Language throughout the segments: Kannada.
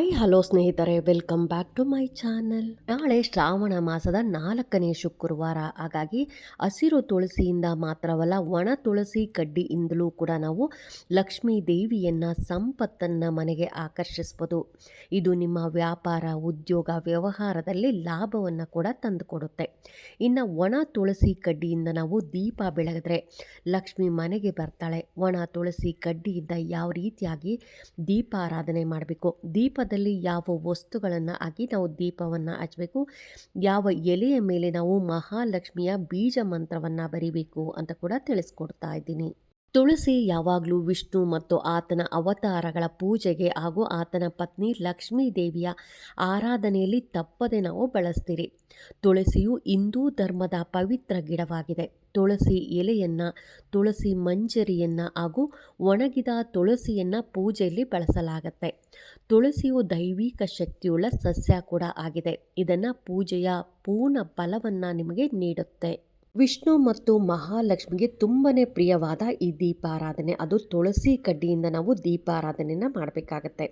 ಐ ಹಲೋ ಸ್ನೇಹಿತರೆ. Welcome back to my channel ನಾಳೆ ಶ್ರಾವಣ ಮಾಸದ ನಾಲ್ಕನೇ ಶುಕ್ರವಾರ. ಹಾಗಾಗಿ ಹಸಿರು ತುಳಸಿಯಿಂದ ಮಾತ್ರವಲ್ಲ, ಒಣ ತುಳಸಿ ಕಡ್ಡಿಯಿಂದಲೂ ಕೂಡ ನಾವು ಲಕ್ಷ್ಮೀ ದೇವಿಯನ್ನು, ಸಂಪತ್ತನ್ನು ಮನೆಗೆ ಆಕರ್ಷಿಸ್ಬೋದು. ಇದು ನಿಮ್ಮ ವ್ಯಾಪಾರ, ಉದ್ಯೋಗ, ವ್ಯವಹಾರದಲ್ಲಿ ಲಾಭವನ್ನು ಕೂಡ ತಂದುಕೊಡುತ್ತೆ. ಇನ್ನು ಒಣ ತುಳಸಿ ಕಡ್ಡಿಯಿಂದ ನಾವು ದೀಪ ಬೆಳಗಿದ್ರೆ ಲಕ್ಷ್ಮಿ ಮನೆಗೆ ಬರ್ತಾಳೆ. ಒಣ ತುಳಸಿ ಕಡ್ಡಿಯಿಂದ ಯಾವ ರೀತಿಯಾಗಿ ದೀಪಾರಾಧನೆ ಮಾಡಬೇಕು? ದೀಪ ದೀಪದಲ್ಲಿ ಯಾವ ವಸ್ತುಗಳನ್ನು ಹಾಕಿ ನಾವು ದೀಪವನ್ನು ಹಚ್ಚಬೇಕು ಯಾವ ಎಲೆಯ ಮೇಲೆ ನಾವು ಮಹಾಲಕ್ಷ್ಮಿಯ ಬೀಜ ಮಂತ್ರವನ್ನು ಬರಿಬೇಕು ಅಂತ ಕೂಡ ತಿಳಿಸ್ಕೊಡ್ತಾ ಇದ್ದೀನಿ. ತುಳಸಿ ಯಾವಾಗಲೂ ವಿಷ್ಣು ಮತ್ತು ಆತನ ಅವತಾರಗಳ ಪೂಜೆಗೆ ಹಾಗೂ ಆತನ ಪತ್ನಿ ಲಕ್ಷ್ಮೀ ದೇವಿಯ ಆರಾಧನೆಯಲ್ಲಿ ತಪ್ಪದೆ ನಾವು ಬಳಸ್ತೀರಿ. ತುಳಸಿಯು ಹಿಂದೂ ಧರ್ಮದ ಪವಿತ್ರ ಗಿಡವಾಗಿದೆ. ತುಳಸಿ ಎಲೆಯನ್ನು, ತುಳಸಿ ಮಂಜರಿಯನ್ನು ಹಾಗೂ ಒಣಗಿದ ತುಳಸಿಯನ್ನು ಪೂಜೆಯಲ್ಲಿ ಬಳಸಲಾಗುತ್ತೆ. ತುಳಸಿಯು ದೈವಿಕ ಶಕ್ತಿಯುಳ್ಳ ಸಸ್ಯ ಕೂಡ ಆಗಿದೆ. ಇದನ್ನು ಪೂಜೆಯ ಪೂರ್ಣ ಫಲವನ್ನು ನಿಮಗೆ ನೀಡುತ್ತೆ. ವಿಷ್ಣು ಮತ್ತು ಮಹಾಲಕ್ಷ್ಮಿಗೆ ತುಂಬನೇ ಪ್ರಿಯವಾದ ಈ ದೀಪಾರಾಧನೆ. ಅದು ತುಳಸಿ ಕಡ್ಡಿಯಿಂದ ನಾವು ದೀಪಾರಾಧನೆಯನ್ನು ಮಾಡಬೇಕಾಗತ್ತೆ.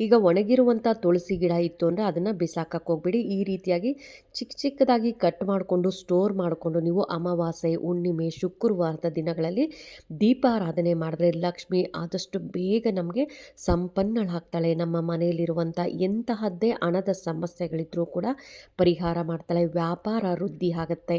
ಈಗ ಒಣಗಿರುವಂಥ ತುಳಸಿ ಗಿಡ ಇತ್ತು ಅಂದರೆ ಅದನ್ನು ಬಿಸಾಕಕ್ಕೆ ಹೋಗ್ಬೇಡಿ. ಈ ರೀತಿಯಾಗಿ ಚಿಕ್ಕ ಚಿಕ್ಕದಾಗಿ ಕಟ್ ಮಾಡಿಕೊಂಡು, ಸ್ಟೋರ್ ಮಾಡಿಕೊಂಡು ನೀವು ಅಮಾವಾಸ್ಯೆ, ಹುಣ್ಣಿಮೆ, ಶುಕ್ರವಾರದ ದಿನಗಳಲ್ಲಿ ದೀಪಾರಾಧನೆ ಮಾಡಿದ್ರೆ ಲಕ್ಷ್ಮಿ ಆದಷ್ಟು ಬೇಗ ನಮಗೆ ಸಂಪನ್ನಳಾಗ್ತಾಳೆ. ನಮ್ಮ ಮನೆಯಲ್ಲಿರುವಂಥ ಎಂತಹದ್ದೇ ಹಣದ ಸಮಸ್ಯೆಗಳಿದ್ರೂ ಕೂಡ ಪರಿಹಾರ ಮಾಡ್ತಾಳೆ. ವ್ಯಾಪಾರ ವೃದ್ಧಿ ಆಗುತ್ತೆ.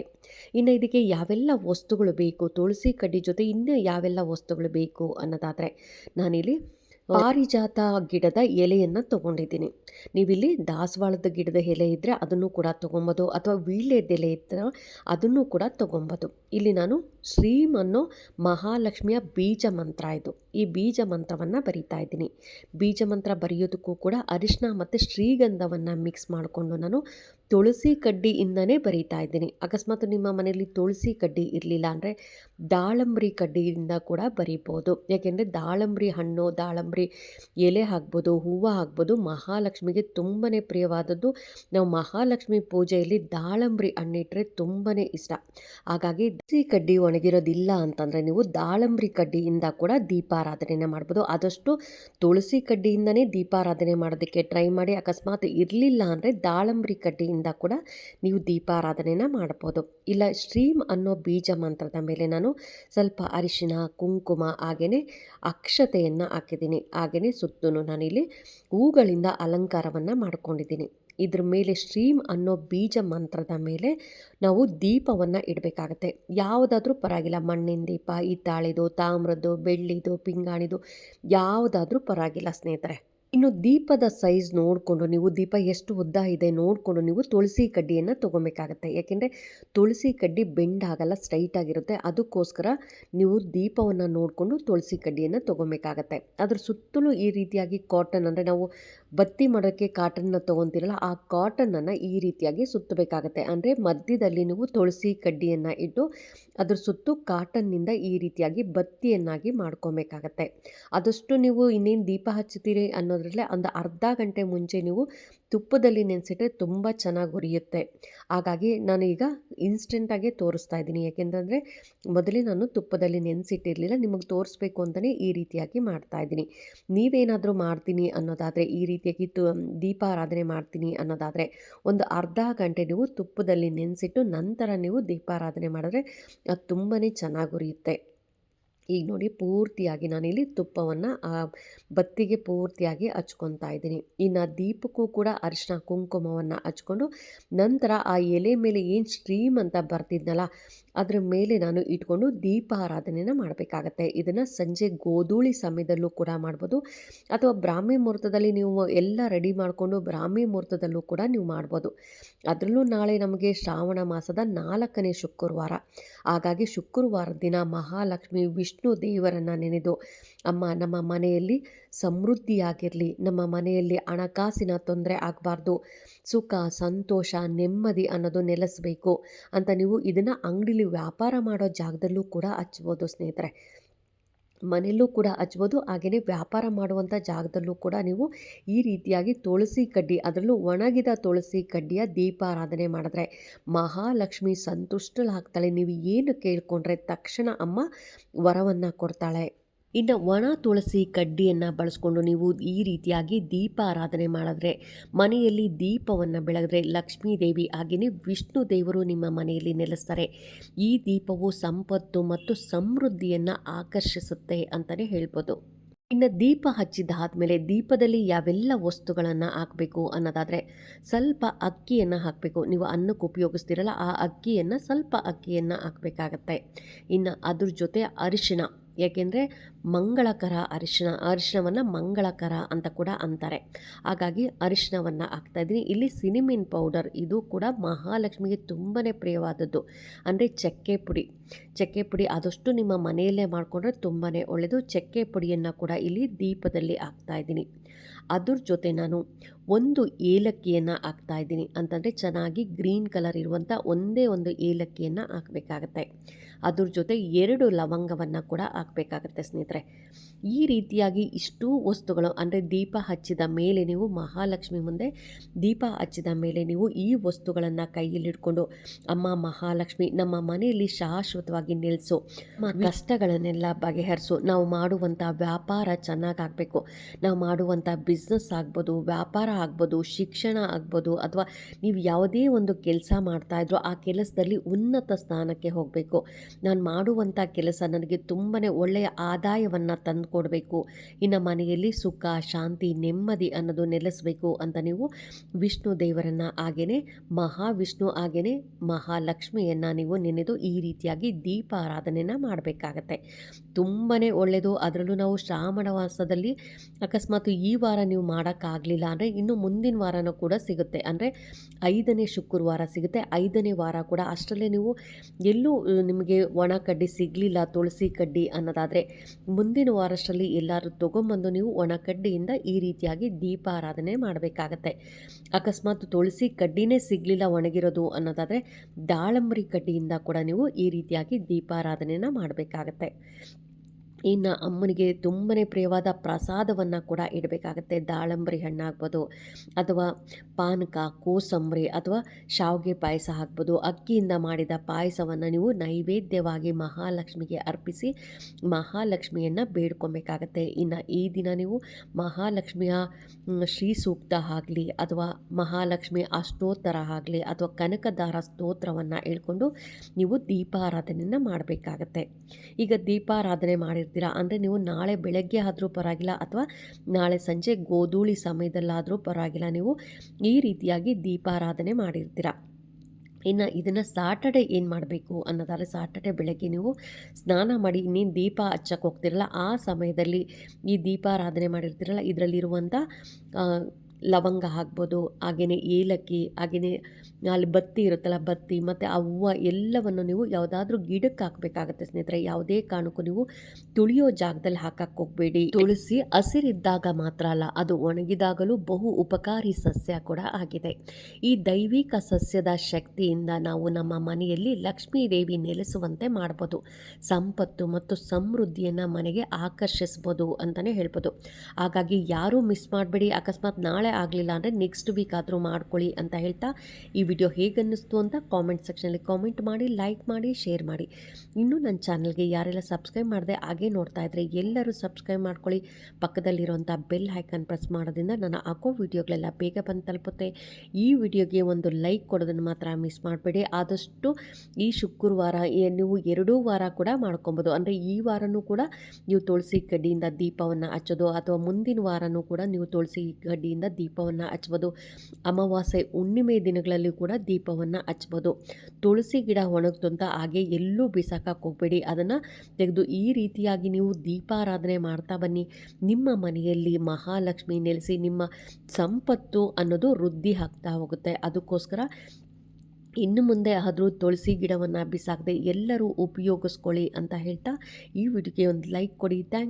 ಇನ್ನು ಇದಕ್ಕೆ ಯಾವೆಲ್ಲ ವಸ್ತುಗಳು ಬೇಕು? ತುಳಸಿ ಕಡ್ಡಿ ಜೊತೆ ಇನ್ನೂ ಯಾವೆಲ್ಲ ವಸ್ತುಗಳು ಬೇಕು ಅನ್ನೋದಾದರೆ ನಾನಿಲ್ಲಿ ಪಾರಿಜಾತ ಗಿಡದ ಎಲೆಯನ್ನು ತೊಗೊಂಡಿದ್ದೀನಿ. ನೀವಿಲ್ಲಿ ದಾಸವಾಳದ ಗಿಡದ ಎಲೆ ಇದ್ದರೆ ಅದನ್ನು ಕೂಡ ತೊಗೊಬೋದು, ಅಥವಾ ವೀಳ್ಯದೆಲೆ ಇದ್ದರೆ ಅದನ್ನು ಕೂಡ ತೊಗೊಬೋದು. ಇಲ್ಲಿ ನಾನು ಶ್ರೀಮ್ ಅನ್ನೋ ಮಹಾಲಕ್ಷ್ಮಿಯ ಬೀಜ ಮಂತ್ರ ಇದು. ಈ ಬೀಜ ಮಂತ್ರವನ್ನು ಬರಿತಾ ಇದ್ದೀನಿ. ಬೀಜ ಮಂತ್ರ ಬರೆಯೋದಕ್ಕೂ ಕೂಡ ಅರಿಶಿನ ಮತ್ತು ಶ್ರೀಗಂಧವನ್ನು ಮಿಕ್ಸ್ ಮಾಡಿಕೊಂಡು ನಾನು ತುಳಸಿ ಕಡ್ಡಿಯಿಂದನೇ ಬರಿತಾ ಇದ್ದೀನಿ. ಅಕಸ್ಮಾತ್ ನಿಮ್ಮ ಮನೆಯಲ್ಲಿ ತುಳಸಿ ಕಡ್ಡಿ ಇರಲಿಲ್ಲ ಅಂದರೆ ದಾಳಂಬ್ರಿ ಕಡ್ಡಿಯಿಂದ ಕೂಡ ಬರಿಬೋದು. ಯಾಕೆಂದರೆ ದಾಳಂಬ್ರಿ ಹಣ್ಣು, ದಾಳಂಬ್ರಿ ಎಲೆ ಹಾಕ್ಬೋದು, ಹೂವು ಹಾಕ್ಬೋದು, ಮಹಾಲಕ್ಷ್ಮಿಗೆ ತುಂಬಾ ಪ್ರಿಯವಾದದ್ದು. ನಾವು ಮಹಾಲಕ್ಷ್ಮಿ ಪೂಜೆಯಲ್ಲಿ ದಾಳಂಬ್ರಿ ಹಣ್ಣಿಟ್ಟರೆ ತುಂಬಾ ಇಷ್ಟ. ಹಾಗಾಗಿ ತುಳಸಿ ಕಡ್ಡಿ ಒಣಗಿರೋದಿಲ್ಲ ಅಂತಂದರೆ ನೀವು ದಾಳಂಬ್ರಿ ಕಡ್ಡಿಯಿಂದ ಕೂಡ ದೀಪಾರಾಧನೆಯನ್ನು ಮಾಡ್ಬೋದು. ಆದಷ್ಟು ತುಳಸಿ ಕಡ್ಡಿಯಿಂದನೇ ದೀಪಾರಾಧನೆ ಮಾಡೋದಕ್ಕೆ ಟ್ರೈ ಮಾಡಿ. ಅಕಸ್ಮಾತ್ ಇರಲಿಲ್ಲ ಅಂದರೆ ದಾಳಂಬ್ರಿ ಕಡ್ಡಿಯಿಂದ ಕೂಡ ನೀವು ದೀಪಾರಾಧನೆಯನ್ನು ಮಾಡ್ಬೋದು. ಇಲ್ಲ ಶ್ರೀಮ್ ಅನ್ನೋ ಬೀಜ ಮಂತ್ರದ ಮೇಲೆ ನಾನು ಸ್ವಲ್ಪ ಅರಿಶಿನ ಕುಂಕುಮ ಹಾಗೆಯೇ ಅಕ್ಷತೆಯನ್ನು ಹಾಕಿದ್ದೀನಿ. ಹಾಗೆಯೇ ಸುತ್ತಲೂ ನಾನಿಲ್ಲಿ ಹೂಗಳಿಂದ ಅಲಂಕಾರವನ್ನು ಮಾಡ್ಕೊಂಡಿದ್ದೀನಿ. ಇದ್ರ ಮೇಲೆ ಶ್ರೀಮ್ ಅನ್ನೋ ಬೀಜ ಮಂತ್ರದ ಮೇಲೆ ನಾವು ದೀಪವನ್ನು ಇಡಬೇಕಾಗತ್ತೆ. ಯಾವುದಾದ್ರೂ ಪರವಾಗಿಲ್ಲ. ಮಣ್ಣಿನ ದೀಪ, ಹಿತ್ತಾಳಿದು, ತಾಮ್ರದ್ದು, ಬೆಳ್ಳಿದು, ಪಿಂಗಾಣಿದು, ಯಾವುದಾದ್ರೂ ಪರವಾಗಿಲ್ಲ ಸ್ನೇಹಿತರೆ. ಇನ್ನು ದೀಪದ ಸೈಜ್ ನೋಡಿಕೊಂಡು ನೀವು, ದೀಪ ಎಷ್ಟು ಉದ್ದ ಇದೆ ನೋಡಿಕೊಂಡು ನೀವು ತುಳಸಿ ಕಡ್ಡಿಯನ್ನು ತೊಗೊಬೇಕಾಗತ್ತೆ. ಯಾಕೆಂದರೆ ತುಳಸಿ ಕಡ್ಡಿ ಬೆಂಡ್ ಆಗಲ್ಲ, ಸ್ಟ್ರೈಟ್ ಆಗಿರುತ್ತೆ. ಅದಕ್ಕೋಸ್ಕರ ನೀವು ದೀಪವನ್ನು ನೋಡಿಕೊಂಡು ತುಳಸಿ ಕಡ್ಡಿಯನ್ನು ತೊಗೊಬೇಕಾಗತ್ತೆ. ಅದ್ರ ಸುತ್ತಲೂ ಈ ರೀತಿಯಾಗಿ ಕಾಟನ್ ಅಂದರೆ ನಾವು ಬತ್ತಿ ಮಾಡೋಕ್ಕೆ ಕಾಟನ್ನ ತೊಗೊತಿರಲ್ಲ, ಆ ಕಾಟನನ್ನು ಈ ರೀತಿಯಾಗಿ ಸುತ್ತಬೇಕಾಗತ್ತೆ. ಅಂದರೆ ಮಧ್ಯದಲ್ಲಿ ನೀವು ತುಳಸಿ ಕಡ್ಡಿಯನ್ನು ಇಟ್ಟು ಅದ್ರ ಸುತ್ತು ಕಾಟನ್ನಿಂದ ಈ ರೀತಿಯಾಗಿ ಬತ್ತಿಯನ್ನಾಗಿ ಮಾಡ್ಕೊಬೇಕಾಗತ್ತೆ. ಆದಷ್ಟು ನೀವು ಇನ್ನೇನು ದೀಪ ಹಚ್ಚುತ್ತೀರಿ ಅನ್ನೋದ್ರಲ್ಲೇ ಒಂದು ಅರ್ಧ ಗಂಟೆ ಮುಂಚೆ ನೀವು ತುಪ್ಪದಲ್ಲಿ ನೆನೆಸಿಟ್ರೆ ತುಂಬ ಚೆನ್ನಾಗಿ ಉರಿಯುತ್ತೆ. ಹಾಗಾಗಿ ನಾನು ಈಗ ಇನ್ಸ್ಟೆಂಟಾಗೆ ತೋರಿಸ್ತಾ ಇದ್ದೀನಿ. ಯಾಕೆಂತಂದರೆ ಮೊದಲೇ ನಾನು ತುಪ್ಪದಲ್ಲಿ ನೆನೆಸಿಟ್ಟಿರಲಿಲ್ಲ. ನಿಮಗೆ ತೋರಿಸ್ಬೇಕು ಅಂತಲೇ ಈ ರೀತಿಯಾಗಿ ಮಾಡ್ತಾ ಇದ್ದೀನಿ. ನೀವೇನಾದರೂ ಮಾಡ್ತೀನಿ ಅನ್ನೋದಾದರೆ, ಈ ರೀತಿಯಾಗಿ ತು, ದೀಪಾರಾಧನೆ ಮಾಡ್ತೀನಿ ಅನ್ನೋದಾದರೆ ಒಂದು ಅರ್ಧ ಗಂಟೆ ನೀವು ತುಪ್ಪದಲ್ಲಿ ನೆನೆಸಿಟ್ಟು ನಂತರ ನೀವು ದೀಪಾರಾಧನೆ ಮಾಡಿದ್ರೆ ಅದು ತುಂಬಾ ಚೆನ್ನಾಗಿ ಉರಿಯುತ್ತೆ. ಈಗ ನೋಡಿ ಪೂರ್ತಿಯಾಗಿ ನಾನಿಲ್ಲಿ ತುಪ್ಪವನ್ನು ಆ ಬತ್ತಿಗೆ ಪೂರ್ತಿಯಾಗಿ ಹಚ್ಕೊತಾ ಇದ್ದೀನಿ. ಇನ್ನು ದೀಪಕ್ಕೂ ಕೂಡ ಅರಿಶಿನ ಕುಂಕುಮವನ್ನು ಹಚ್ಕೊಂಡು ನಂತರ ಆ ಎಲೆ ಮೇಲೆ ಏನು ಸ್ಟ್ರೀಮ್ ಅಂತ ಬರ್ತಿದ್ನಲ್ಲ ಅದರ ಮೇಲೆ ನಾನು ಇಟ್ಕೊಂಡು ದೀಪ ಆರಾಧನೆಯನ್ನು ಮಾಡಬೇಕಾಗತ್ತೆ. ಇದನ್ನು ಸಂಜೆ ಗೋಧೂಳಿ ಸಮಯದಲ್ಲೂ ಕೂಡ ಮಾಡ್ಬೋದು. ಅಥವಾ ಬ್ರಾಹ್ಮಿ ಮುಹೂರ್ತದಲ್ಲಿ ನೀವು ಎಲ್ಲ ರೆಡಿ ಮಾಡಿಕೊಂಡು ಬ್ರಾಹ್ಮಿ ಮುಹೂರ್ತದಲ್ಲೂ ಕೂಡ ನೀವು ಮಾಡ್ಬೋದು. ಅದರಲ್ಲೂ ನಾಳೆ ನಮಗೆ ಶ್ರಾವಣ ಮಾಸದ ನಾಲ್ಕನೇ ಶುಕ್ರವಾರ. ಹಾಗಾಗಿ ಶುಕ್ರವಾರ ದಿನ ಮಹಾಲಕ್ಷ್ಮಿ ವಿಷ್ಣು ದೇವರನ್ನು ನೆನೆದು ಅಮ್ಮ, ನಮ್ಮ ಮನೆಯಲ್ಲಿ ಸಮೃದ್ಧಿಯಾಗಿರಲಿ. ನಮ್ಮ ಮನೆಯಲ್ಲಿ ಹಣಕಾಸಿನ ತೊಂದರೆ ಆಗಬಾರ್ದು. ಸುಖ, ಸಂತೋಷ, ನೆಮ್ಮದಿ ಅನ್ನೋದು ನೆಲೆಸಬೇಕು ಅಂತ ನೀವು ಇದನ್ನು ಅಂಗಡಿಲಿ ವ್ಯಾಪಾರ ಮಾಡೋ ಜಾಗದಲ್ಲೂ ಕೂಡ ಹಚ್ಬೋದು ಸ್ನೇಹಿತರೆ. ಮನೆಯಲ್ಲೂ ಕೂಡ ಹಚ್ಬೋದು. ಹಾಗೆಯೇ ವ್ಯಾಪಾರ ಮಾಡುವಂಥ ಜಾಗದಲ್ಲೂ ಕೂಡ ನೀವು ಈ ರೀತಿಯಾಗಿ ತುಳಸಿ ಕಡ್ಡಿ, ಅದರಲ್ಲೂ ಒಣಗಿದ ತುಳಸಿ ಕಡ್ಡಿಯ ದೀಪಾರಾಧನೆ ಮಾಡಿದ್ರೆ ಮಹಾಲಕ್ಷ್ಮಿ ಸಂತುಷ್ಟಳಾಗ್ತಾಳೆ. ನೀವು ಏನು ಕೇಳಿಕೊಂಡ್ರೆ ತಕ್ಷಣ ಅಮ್ಮ ವರವನ್ನು ಕೊಡ್ತಾಳೆ. ಇನ್ನು ಒಣ ತುಳಸಿ ಕಡ್ಡಿಯನ್ನು ಬಳಸ್ಕೊಂಡು ನೀವು ಈ ರೀತಿಯಾಗಿ ದೀಪ ಆರಾಧನೆ ಮಾಡಿದ್ರೆ, ಮನೆಯಲ್ಲಿ ದೀಪವನ್ನು ಬೆಳಗಿದ್ರೆ ಲಕ್ಷ್ಮೀ ದೇವಿ ಹಾಗೆಯೇ ವಿಷ್ಣು ದೇವರು ನಿಮ್ಮ ಮನೆಯಲ್ಲಿ ನೆಲೆಸ್ತಾರೆ. ಈ ದೀಪವು ಸಂಪತ್ತು ಮತ್ತು ಸಮೃದ್ಧಿಯನ್ನು ಆಕರ್ಷಿಸುತ್ತೆ ಅಂತಲೇ ಹೇಳ್ಬೋದು. ಇನ್ನು ದೀಪ ಹಚ್ಚಿದ್ದಾದಮೇಲೆ ದೀಪದಲ್ಲಿ ಯಾವೆಲ್ಲ ವಸ್ತುಗಳನ್ನು ಹಾಕಬೇಕು ಅನ್ನೋದಾದರೆ, ಸ್ವಲ್ಪ ಅಕ್ಕಿಯನ್ನು ಹಾಕಬೇಕು. ನೀವು ಅನ್ನಕ್ಕೆ ಉಪಯೋಗಿಸ್ತೀರಲ್ಲ, ಆ ಅಕ್ಕಿಯನ್ನು ಸ್ವಲ್ಪ ಅಕ್ಕಿಯನ್ನು ಹಾಕಬೇಕಾಗತ್ತೆ. ಇನ್ನು ಅದ್ರ ಜೊತೆ ಅರಿಶಿಣ. ಏಕೆಂದರೆ ಮಂಗಳಕರ ಅರಿಶಿನ ಅರಿಶಿನವನ್ನು ಮಂಗಳಕರ ಅಂತ ಕೂಡ ಅಂತಾರೆ. ಹಾಗಾಗಿ ಅರಿಶಿನವನ್ನು ಹಾಕ್ತಾಯಿದ್ದೀನಿ ಇಲ್ಲಿ ಸಿನಿಮಿನ್ ಪೌಡರ್ ಇದು ಕೂಡ ಮಹಾಲಕ್ಷ್ಮಿಗೆ ತುಂಬಾ ಪ್ರಿಯವಾದದ್ದು. ಅಂದರೆ ಚಕ್ಕೆ ಪುಡಿ. ಚಕ್ಕೆ ಪುಡಿ ಆದಷ್ಟು ನಿಮ್ಮ ಮನೆಯಲ್ಲೇ ಮಾಡಿಕೊಂಡ್ರೆ ತುಂಬಾ ಒಳ್ಳೆಯದು ಚಕ್ಕೆ ಪುಡಿಯನ್ನು ಕೂಡ ಇಲ್ಲಿ ದೀಪದಲ್ಲಿ ಹಾಕ್ತಾ ಇದ್ದೀನಿ. ಅದ್ರ ಜೊತೆ ನಾನು ಒಂದು ಏಲಕ್ಕಿಯನ್ನು ಹಾಕ್ತಾಯಿದ್ದೀನಿ ಅಂತಂದರೆ ಚೆನ್ನಾಗಿ ಗ್ರೀನ್ ಕಲರ್ ಇರುವಂಥ ಒಂದೇ ಒಂದು ಏಲಕ್ಕಿಯನ್ನು ಹಾಕಬೇಕಾಗತ್ತೆ. ಅದ್ರ ಜೊತೆ ಎರಡು ಲವಂಗವನ್ನು ಕೂಡ ಹಾಕಬೇಕಾಗತ್ತೆ ಸ್ನೇಹಿತರೆ. ಈ ರೀತಿಯಾಗಿ ಇಷ್ಟೂ ವಸ್ತುಗಳು ಅಂದರೆ ದೀಪ ಹಚ್ಚಿದ ಮೇಲೆ ನೀವು ಮಹಾಲಕ್ಷ್ಮಿ ಮುಂದೆ ದೀಪ ಹಚ್ಚಿದ ಮೇಲೆ ನೀವು ಈ ವಸ್ತುಗಳನ್ನು ಕೈಯಲ್ಲಿಡ್ಕೊಂಡು ಅಮ್ಮ ಮಹಾಲಕ್ಷ್ಮಿ ನಮ್ಮ ಮನೆಯಲ್ಲಿ ಶಾಶ್ವತವಾಗಿ ನಿಲ್ಲಿಸು ಕಷ್ಟಗಳನ್ನೆಲ್ಲ ಬಗೆಹರಿಸು ನಾವು ಮಾಡುವಂಥ ವ್ಯಾಪಾರ ಚೆನ್ನಾಗಾಗಬೇಕು ನಾವು ಮಾಡುವಂಥ ಬಿಸ್ನೆಸ್ ಆಗ್ಬೋದು ವ್ಯಾಪಾರ ಆಗ್ಬೋದು ಶಿಕ್ಷಣ ಆಗ್ಬೋದು ಅಥವಾ ನೀವು ಯಾವುದೇ ಒಂದು ಕೆಲಸ ಮಾಡ್ತಾಯಿದ್ರು ಆ ಕೆಲಸದಲ್ಲಿ ಉನ್ನತ ಸ್ಥಾನಕ್ಕೆ ಹೋಗಬೇಕು ನಾನು ಮಾಡುವಂಥ ಕೆಲಸ ನನಗೆ ತುಂಬಾ ಒಳ್ಳೆಯ ಆದಾಯವನ್ನು ತಂದು ಕೊಡಬೇಕು ಇನ್ನು ಮನೆಯಲ್ಲಿ ಸುಖ, ಶಾಂತಿ, ನೆಮ್ಮದಿ ಅನ್ನೋದು ನೆಲೆಸಬೇಕು ಅಂತ ನೀವು ವಿಷ್ಣು ದೇವರನ್ನು ಹಾಗೆಯೇ ಮಹಾವಿಷ್ಣು ಹಾಗೆಯೇ ಮಹಾಲಕ್ಷ್ಮಿಯನ್ನು ನೀವು ನೆನೆದು ಈ ರೀತಿಯಾಗಿ ದೀಪ ಆರಾಧನೆಯನ್ನು ಮಾಡಬೇಕಾಗತ್ತೆ. ತುಂಬಾ ಒಳ್ಳೆಯದು ಅದರಲ್ಲೂ ನಾವು ಶ್ರಾವಣ ವಾಸದಲ್ಲಿ ಅಕಸ್ಮಾತ್ ಈ ವಾರ ನೀವು ಮಾಡೋಕ್ಕಾಗಲಿಲ್ಲ ಅಂದರೆ ಇನ್ನು ಮುಂದಿನ ವಾರನೂ ಕೂಡ ಸಿಗುತ್ತೆ. ಅಂದರೆ ಐದನೇ ಶುಕ್ರವಾರ ಸಿಗುತ್ತೆ. ಐದನೇ ವಾರ ಕೂಡ ಅಷ್ಟರಲ್ಲೇ ನೀವು ಎಲ್ಲೂ ನಿಮಗೆ ಒಣ ಕಡ್ಡಿ ಸಿಗಲಿಲ್ಲ, ತುಳಸಿ ಕಡ್ಡಿ ಅನ್ನೋದಾದರೆ ಮುಂದಿನ ವಾರಷ್ಟರಲ್ಲಿ ಎಲ್ಲರೂ ತೊಗೊಂಬಂದು ನೀವು ಒಣ ಕಡ್ಡಿಯಿಂದ ಈ ರೀತಿಯಾಗಿ ದೀಪ ಆರಾಧನೆ ಮಾಡಬೇಕಾಗತ್ತೆ. ಅಕಸ್ಮಾತ್ ತುಳಸಿ ಕಡ್ಡಿನೇ ಸಿಗಲಿಲ್ಲ ಒಣಗಿರೋದು ಅನ್ನೋದಾದರೆ ದಾಳಂಬರಿ ಕಡ್ಡಿಯಿಂದ ಕೂಡ ನೀವು ಈ ರೀತಿಯಾಗಿ ದೀಪಾರಾಧನೆಯನ್ನು ಮಾಡಬೇಕಾಗತ್ತೆ. ಇನ್ನು ಅಮ್ಮನಿಗೆ ತುಂಬನೇ ಪ್ರಿಯವಾದ ಪ್ರಸಾದವನ್ನು ಕೂಡ ಇಡಬೇಕಾಗತ್ತೆ. ದಾಳಂಬರಿ ಹಣ್ಣಾಗ್ಬೋದು ಅಥವಾ ಪಾನಕ, ಕೋಸಂಬರಿ ಅಥವಾ ಶಾವಿಗೆ ಪಾಯಸ ಹಾಕ್ಬೋದು. ಅಕ್ಕಿಯಿಂದ ಮಾಡಿದ ಪಾಯಸವನ್ನು ನೀವು ನೈವೇದ್ಯವಾಗಿ ಮಹಾಲಕ್ಷ್ಮಿಗೆ ಅರ್ಪಿಸಿ ಮಹಾಲಕ್ಷ್ಮಿಯನ್ನು ಬೇಡ್ಕೊಬೇಕಾಗತ್ತೆ. ಇನ್ನು ಈ ದಿನ ನೀವು ಮಹಾಲಕ್ಷ್ಮಿಯ ಶ್ರೀ ಸೂಕ್ತ ಆಗಲಿ ಅಥವಾ ಮಹಾಲಕ್ಷ್ಮಿ ಅಷ್ಟೋತ್ತರ ಆಗಲಿ ಅಥವಾ ಕನಕದಾರ ಸ್ತೋತ್ರವನ್ನು ಹೇಳ್ಕೊಂಡು ನೀವು ದೀಪಾರಾಧನೆಯನ್ನು ಮಾಡಬೇಕಾಗತ್ತೆ. ಈಗ ದೀಪಾರಾಧನೆ ಮಾಡಿರ್ತೀವಿ. ಮಾಡ್ತೀರಾ? ಅಂದರೆ ನೀವು ನಾಳೆ ಬೆಳಗ್ಗೆ ಆದರೂ ಪರವಾಗಿಲ್ಲ ಅಥವಾ ನಾಳೆ ಸಂಜೆ ಗೋಧೂಳಿ ಸಮಯದಲ್ಲಾದರೂ ಪರವಾಗಿಲ್ಲ. ನೀವು ಈ ರೀತಿಯಾಗಿ ದೀಪಾರಾಧನೆ ಮಾಡಿರ್ತೀರ. ಇನ್ನು ಇದನ್ನು ಸಾಟರ್ಡೆ ಏನು ಮಾಡಬೇಕು ಅನ್ನೋದಾದರೆ ಸಾಟರ್ಡೆ ಬೆಳಗ್ಗೆ ನೀವು ಸ್ನಾನ ಮಾಡಿ ಇನ್ನೇನು ದೀಪ ಹಚ್ಚಕ್ಕೆ ಹೋಗ್ತಿರಲ್ಲ, ಆ ಸಮಯದಲ್ಲಿ ಈ ದೀಪಾರಾಧನೆ ಮಾಡಿರ್ತೀರಲ್ಲ ಇದರಲ್ಲಿರುವಂಥ ಲವಂಗ ಹಾಕ್ಬೋದು ಹಾಗೆಯೇ ಏಲಕ್ಕಿ ಹಾಗೆಯೇ ಅಲ್ಲಿ ಬತ್ತಿ ಇರುತ್ತಲ್ಲ, ಬತ್ತಿ ಮತ್ತು ಆ ಹೂವು ಎಲ್ಲವನ್ನು ನೀವು ಯಾವುದಾದ್ರೂ ಗಿಡಕ್ಕೆ ಹಾಕಬೇಕಾಗತ್ತೆ ಸ್ನೇಹಿತರೆ. ಯಾವುದೇ ಕಾರಣಕ್ಕೂ ನೀವು ತುಳಿಯೋ ಜಾಗದಲ್ಲಿ ಹಾಕಕ್ಕೆ ಹೋಗಬೇಡಿ. ತುಳಸಿ ಹಸಿರಿದ್ದಾಗ ಮಾತ್ರ ಅಲ್ಲ, ಅದು ಒಣಗಿದಾಗಲೂ ಬಹು ಉಪಕಾರಿ ಸಸ್ಯ ಕೂಡ ಆಗಿದೆ. ಈ ದೈವಿಕ ಸಸ್ಯದ ಶಕ್ತಿಯಿಂದ ನಾವು ನಮ್ಮ ಮನೆಯಲ್ಲಿ ಲಕ್ಷ್ಮೀ ದೇವಿ ನೆಲೆಸುವಂತೆ ಮಾಡ್ಬೋದು. ಸಂಪತ್ತು ಮತ್ತು ಸಮೃದ್ಧಿಯನ್ನು ಮನೆಗೆ ಆಕರ್ಷಿಸ್ಬೋದು ಅಂತಲೇ ಹೇಳ್ಬೋದು. ಹಾಗಾಗಿ ಯಾರೂ ಮಿಸ್ ಮಾಡಬೇಡಿ. ಅಕಸ್ಮಾತ್ ನಾಳೆ ನಾಳೆ ಆಗಲಿಲ್ಲ ಅಂದರೆ ನೆಕ್ಸ್ಟ್ ವೀಕ್ ಆದರೂ ಮಾಡ್ಕೊಳ್ಳಿ ಅಂತ ಹೇಳ್ತಾ ಈ ವಿಡಿಯೋ ಹೇಗೆ ಅನ್ನಿಸ್ತು ಅಂತ ಕಾಮೆಂಟ್ ಸೆಕ್ಷನಲ್ಲಿ ಕಾಮೆಂಟ್ ಮಾಡಿ ಲೈಕ್ ಮಾಡಿ ಶೇರ್ ಮಾಡಿ. ಇನ್ನೂ ನನ್ನ ಚಾನಲ್ಗೆ ಯಾರೆಲ್ಲ ಸಬ್ಸ್ಕ್ರೈಬ್ ಮಾಡಿದೆ ಹಾಗೆ ನೋಡ್ತಾ ಇದ್ದರೆ ಎಲ್ಲರೂ ಸಬ್ಸ್ಕ್ರೈಬ್ ಮಾಡ್ಕೊಳ್ಳಿ. ಪಕ್ಕದಲ್ಲಿರುವಂಥ ಬೆಲ್ ಹೈಕನ್ ಪ್ರೆಸ್ ಮಾಡೋದ್ರಿಂದ ನಾನು ಹಾಕೋ ವಿಡಿಯೋಗಳೆಲ್ಲ ಬೇಗ ಬಂದು ತಲುಪುತ್ತೆ. ಈ ವಿಡಿಯೋಗೆ ಒಂದು ಲೈಕ್ ಕೊಡೋದನ್ನು ಮಾತ್ರ ಮಿಸ್ ಮಾಡಬೇಡಿ. ಆದಷ್ಟು ಈ ಶುಕ್ರವಾರ ನೀವು ಎರಡೂ ವಾರ ಕೂಡ ಮಾಡ್ಕೊಬೋದು. ಅಂದರೆ ಈ ವಾರನೂ ಕೂಡ ನೀವು ತುಳಸಿ ಕಡ್ಡಿಯಿಂದ ದೀಪವನ್ನು ಹಚ್ಚೋದು ಅಥವಾ ಮುಂದಿನ ವಾರನೂ ಕೂಡ ನೀವು ತುಳಸಿ ಕಡ್ಡಿಯಿಂದ ದೀಪವನ್ನು ಹಚ್ಬೋದು. ಅಮಾವಾಸ್ಯೆ ಹುಣ್ಣಿಮೆ ದಿನಗಳಲ್ಲಿ ಕೂಡ ದೀಪವನ್ನು ಹಚ್ಬೋದು. ತುಳಸಿ ಗಿಡ ಒಣಗ್ತಂತ ಹಾಗೆ ಎಲ್ಲೂ ಬಿಸಾಕಕ್ಕೆ ಹೋಗಬೇಡಿ. ಅದನ್ನು ತೆಗೆದು ಈ ರೀತಿಯಾಗಿ ನೀವು ದೀಪಾರಾಧನೆ ಮಾಡ್ತಾ ಬನ್ನಿ. ನಿಮ್ಮ ಮನೆಯಲ್ಲಿ ಮಹಾಲಕ್ಷ್ಮಿ ನೆಲೆಸಿ ನಿಮ್ಮ ಸಂಪತ್ತು ಅನ್ನೋದು ವೃದ್ಧಿ ಆಗ್ತಾ ಹೋಗುತ್ತೆ. ಅದಕ್ಕೋಸ್ಕರ ಇನ್ನು ಮುಂದೆ ಆದರೂ ತುಳಸಿ ಗಿಡವನ್ನು ಬಿಸಾಕದೆ ಎಲ್ಲರೂ ಉಪಯೋಗಿಸ್ಕೊಳ್ಳಿ ಅಂತ ಹೇಳ್ತಾ ಈ ವಿಡಿಯೋಗೆ ಒಂದು ಲೈಕ್ ಕೊಡಿ. ಥ್ಯಾಂಕ್